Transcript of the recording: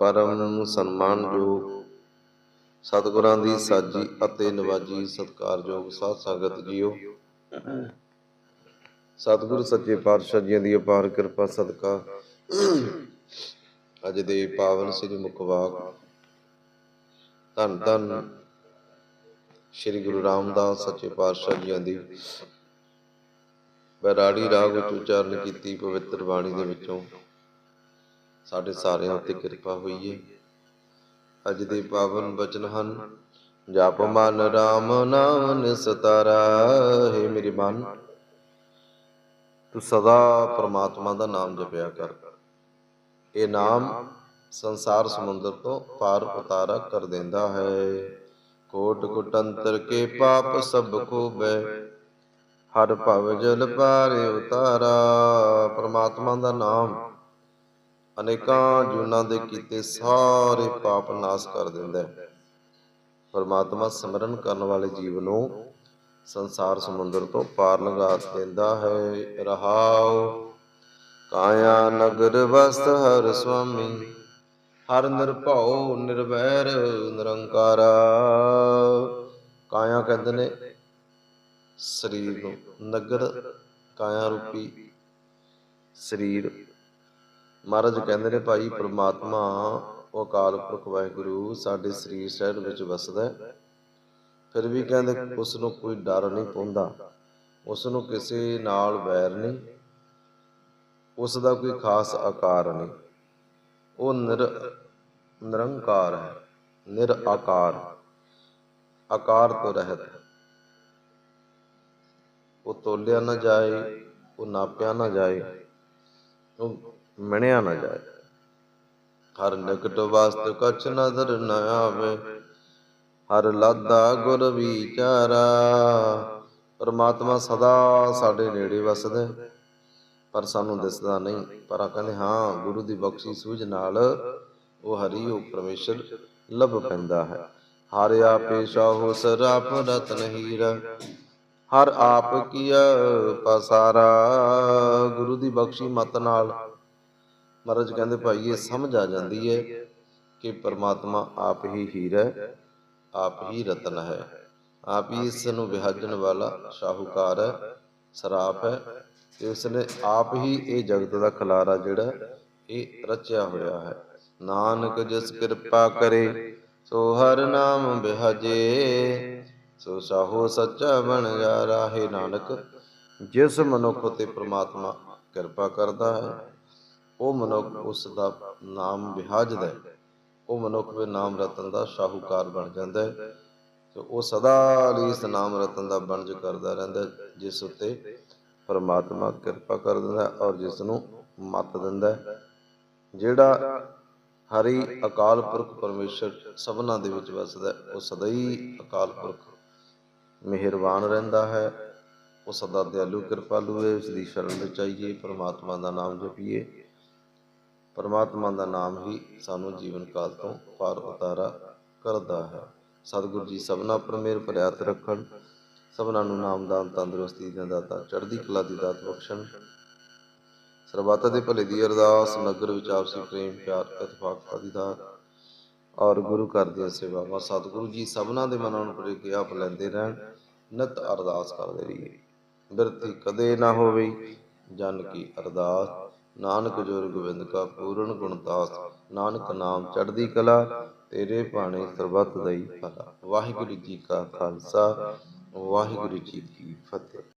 ਪਰਮ ਸਨਮਾਨਯੋਗ ਸਤਿਗੁਰਾਂ ਦੀ ਸਾਜੀ ਅਤੇ ਨਵਾਜੀ ਸਤਿਕਾਰਯੋਗ ਸਾਧ ਸੰਗਤ ਜੀਓ। ਸਤਿਗੁਰ ਸੱਚੇ ਪਾਤਸ਼ਾਹ ਜੀਆਂ ਦੀ ਅਪਾਰ ਕਿਰਪਾ ਸਦਕਾ। ਅੱਜ ਦੇ ਪਾਵਨ ਸ੍ਰੀ ਮੁਖਵਾਕ ਧੰਨ ਧੰਨ ਸ੍ਰੀ ਗੁਰੂ ਰਾਮਦਾਸ ਸੱਚੇ ਪਾਤਸ਼ਾਹ ਜੀਆਂ ਦੀ। ਬਰਾੜੀ ਰਾਗ ਵਿੱਚ ਉਚਾਰਨ ਕੀਤੀ ਪਵਿੱਤਰ ਬਾਣੀ ਦੇ ਵਿੱਚੋਂ। ਸਾਡੇ ਸਾਰਿਆਂ ਉੱਤੇ ਕਿਰਪਾ ਹੋਈ ਹੈ ਅੱਜ ਦੇ ਪਾਵਨ ਬਚਨ ਹਨ, ਜਪ ਮਨ ਰਾਮ ਨਾਮ ਨਿਸਤਾਰਾ, ਹੈ ਮੇਰੇ ਮਨ, ਤੂੰ ਸਦਾ ਪ੍ਰਮਾਤਮਾ ਦਾ ਨਾਮ ਜਪਿਆ ਕਰ। ਇਹ ਨਾਮ ਸੰਸਾਰ ਸਮੁੰਦਰ ਤੋਂ ਪਾਰ ਉਤਾਰਾ ਕਰ ਦਿੰਦਾ ਹੈ। ਕੋਟ ਕੁਟੰਤਰ ਕੇ ਪਾਪ ਸਭ ਖੋਬੈ ਹਰ ਭਵ ਜਲ ਪਾਰੇ ਉਤਾਰਾ। ਪ੍ਰਮਾਤਮਾ ਦਾ ਨਾਮ ਅਨੇਕਾਂ ਜੁਨਾਂ ਦੇ ਕੀਤੇ ਸਾਰੇ ਪਾਪ ਨਾਸ ਕਰ ਦਿੰਦਾ ਹੈ। ਪਰਮਾਤਮਾ ਸਿਮਰਨ ਕਰਨ ਵਾਲੇ ਜੀਵ ਨੂੰ ਸੰਸਾਰ ਸਮੁੰਦਰ ਤੋਂ ਪਾਰ ਲੰਘਾ ਦਿੰਦਾ ਹੈ। ਰਹਾਉ, ਕਾਇਆ ਨਗਰ ਵਸਤ ਹਰ ਸੁਆਮੀ, ਹਰ ਨਿਰਭਉ ਨਿਰਵੈਰ ਨਿਰੰਕਾਰਾ। ਕਾਇਆ ਕਹਿੰਦੇ ਨੇ, ਸਰੀਰ ਨੂੰ ਨਗਰ ਕਾਇਆ ਰੂਪੀ ਸਰੀਰ ਮਹਾਰਾਜ ਕਹਿੰਦੇ ਨੇ ਭਾਈ, ਪ੍ਰਮਾਤਮਾ ਉਹ ਅਕਾਲ ਪੁਰਖ ਵਾਹਿਗੁਰੂ ਸਾਡੇ ਸਰੀਰ ਸ਼ਹਿਰ ਵਿੱਚ ਵਸਦਾ ਫਿਰ ਵੀ ਕਹਿੰਦੇ ਉਸ ਨੂੰ ਕੋਈ ਡਰ ਨਹੀਂ ਪਾਉਂਦਾ ਉਸ ਨੂੰ ਕਿਸੇ ਨਾਲ ਵੈਰ ਨਹੀਂ ਉਸ ਦਾ ਕੋਈ ਖਾਸ ਆਕਾਰ ਨਹੀਂ। ਉਹ ਨਿਰ ਨਿਰੰਕਾਰ ਹੈ, ਨਿਰਾਕਾਰ, ਆਕਾਰ ਤੋਂ ਰਹਿਤ ਉਹ ਤੋਲਿਆ ਨਾ ਜਾਏ, ਉਹ ਨਾਪਿਆ ਨਾ ਜਾਏ, ਉਹ ਮਿਣਿਆ ਨਾ ਜਾਏ। ਹਰ ਨਿਕਟ ਵਾਸਤੇ ਕਛ ਨਜ਼ਰ ਨ ਆਵੇ, ਹਰ ਲਾਦਾ ਗੁਰ ਵਿਚਾਰਾ। ਪਰਮਾਤਮਾ ਸਦਾ ਸਾਡੇ ਨੇੜੇ ਵਸਦਾ ਪਰ ਸਾਨੂੰ ਦਿਸਦਾ ਨਹੀਂ। ਪਰ ਕਹਿੰਦੇ, ਹਾਂ, ਗੁਰੂ ਦੀ ਬਖਸ਼ੀ ਸੂਝ ਨਾਲ ਉਹ ਹਰੀ, ਉਹ ਪਰਮੇਸ਼ਰ ਲੱਭ ਪੈਂਦਾ ਹੈ। ਹਰ ਆਪੇ ਸਾਹੋ ਸਰਾਪ ਰਤਨ ਹੀਰਾ, ਹਰ ਆਪ ਕੀਆ ਪਸਾਰਾ। ਗੁਰੂ ਦੀ ਬਖਸ਼ੀ ਮਤ ਨਾਲ ਮਹਾਰਾਜ ਕਹਿੰਦੇ ਭਾਈ, ਇਹ ਸਮਝ ਆ ਜਾਂਦੀ ਹੈ ਕਿ ਪਰਮਾਤਮਾ ਆਪ ਹੀ ਹੀਰਾ ਹੈ, ਆਪ ਹੀ ਰਤਨ ਹੈ। ਆਪ ਹੀ ਇਸ ਨੂੰ ਵਿਹਾਜਣ ਵਾਲਾ ਸ਼ਾਹੂਕਾਰ ਹੈ, ਸਰਾਪ ਹੈ ਤੇ ਉਸਨੇ ਆਪ ਹੀ ਇਹ ਜਗਤ ਦਾ ਖਲਾਰਾ ਜਿਹੜਾ ਇਹ ਰਚਿਆ ਹੋਇਆ ਹੈ। ਨਾਨਕ ਜਿਸ ਕਿਰਪਾ ਕਰੇ, ਸੋ ਹਰ ਨਾਮ ਬਿਹਾਜੇ ਸੋ ਸਾਹੋ ਸੱਚਾ ਬਣ ਜਾ ਰਾਹੇ ਨਾਨਕ। ਜਿਸ ਮਨੁੱਖ ਤੇ ਪ੍ਰਮਾਤਮਾ ਕਿਰਪਾ ਕਰਦਾ ਹੈ ਉਹ ਮਨੁੱਖ ਉਸ ਦਾ ਨਾਮ ਵਿਹਾਜਦਾ ਹੈ। ਉਹ ਮਨੁੱਖ ਵੀ ਨਾਮ ਰਤਨ ਦਾ ਸ਼ਾਹੂਕਾਰ ਬਣ ਜਾਂਦਾ ਹੈ ਤੇ ਉਹ ਸਦਾ ਲਈ ਇਸ ਨਾਮ ਰਤਨ ਦਾ ਬਣਜ ਕਰਦਾ ਰਹਿੰਦਾ ਜਿਸ ਉੱਤੇ ਪਰਮਾਤਮਾ ਕਿਰਪਾ ਕਰ ਦਿੰਦਾ ਔਰ ਜਿਸ ਨੂੰ ਮਤ ਦਿੰਦਾ ਜਿਹੜਾ ਹਰੀ ਅਕਾਲ ਪੁਰਖ ਪਰਮੇਸ਼ਰ ਸਭਨਾ ਦੇ ਵਿੱਚ ਵਸਦਾ ਉਹ ਸਦਾ ਹੀ ਅਕਾਲ ਪੁਰਖ ਮਿਹਰਬਾਨ ਰਹਿੰਦਾ ਹੈ। ਉਹ ਸਦਾ ਦਿਆਲੂ ਕਿਰਪਾਲੂ ਹੈ ਉਸ ਦੀ ਸ਼ਰਨ ਵਿੱਚ ਆਈਏ ਪਰਮਾਤਮਾ ਦਾ ਨਾਮ ਜਪੀਏ। ਪਰਮਾਤਮਾ ਦਾ ਨਾਮ ਹੀ ਸਾਨੂੰ ਜੀਵਨ ਕਾਲ ਤੋਂ ਪਾਰ ਉਤਾਰਾ ਕਰਦਾ ਹੈ। ਸਤਿਗੁਰੂ ਜੀ ਸਭਨਾ ਉੱਪਰ ਮਿਹਰ ਭਰਿਆ ਰੱਖਣ, ਸਭਨਾ ਨੂੰ ਨਾਮਦਾਨ ਤੰਦਰੁਸਤੀ ਦਾ ਦਾਤਾ, ਚੜ੍ਹਦੀ ਕਲਾ ਦੀ ਦਾਤ ਬਖਸ਼ਣ। ਸਰਬੱਤ ਦੇ ਭਲੇ ਦੀ ਅਰਦਾਸ, ਨਗਰ ਵਿੱਚ ਆਪਸੀ ਪ੍ਰੇਮ, ਪਿਆਰ, ਇਤਫਾਕ ਆਦਿ ਦਾ ਔਰ ਗੁਰੂ ਘਰ ਦੀਆਂ ਸੇਵਾਵਾਂ। ਸਤਿਗੁਰੂ ਜੀ ਸਭਨਾਂ ਦੇ ਮਨਾਂ ਨੂੰ ਪਰੇ ਕੇ ਆਪ ਲੈਂਦੇ ਰਹਿਣ, ਨਿਤ ਅਰਦਾਸ ਕਰਦੇ ਰਹੀਏ। ਬਿਰਤੀ ਕਦੇ ਨਾ ਹੋਵੇ, ਜਨ ਕੀ ਅਰਦਾਸ। ਨਾਨਕ ਜੋਰ ਗੋਬਿੰਦ ਕਾ ਪੂਰਨ ਗੁਣਦਾਸ ਨਾਨਕ ਨਾਮ ਚੜ੍ਹਦੀ ਕਲਾ, ਤੇਰੇ ਭਾਣੇ ਸਰਬੱਤ ਦਈ ਭਲਾ ਵਾਹਿਗੁਰੂ ਜੀ ਕਾ ਖਾਲਸਾ, ਵਾਹਿਗੁਰੂ ਜੀ ਕੀ ਫਤਿਹ।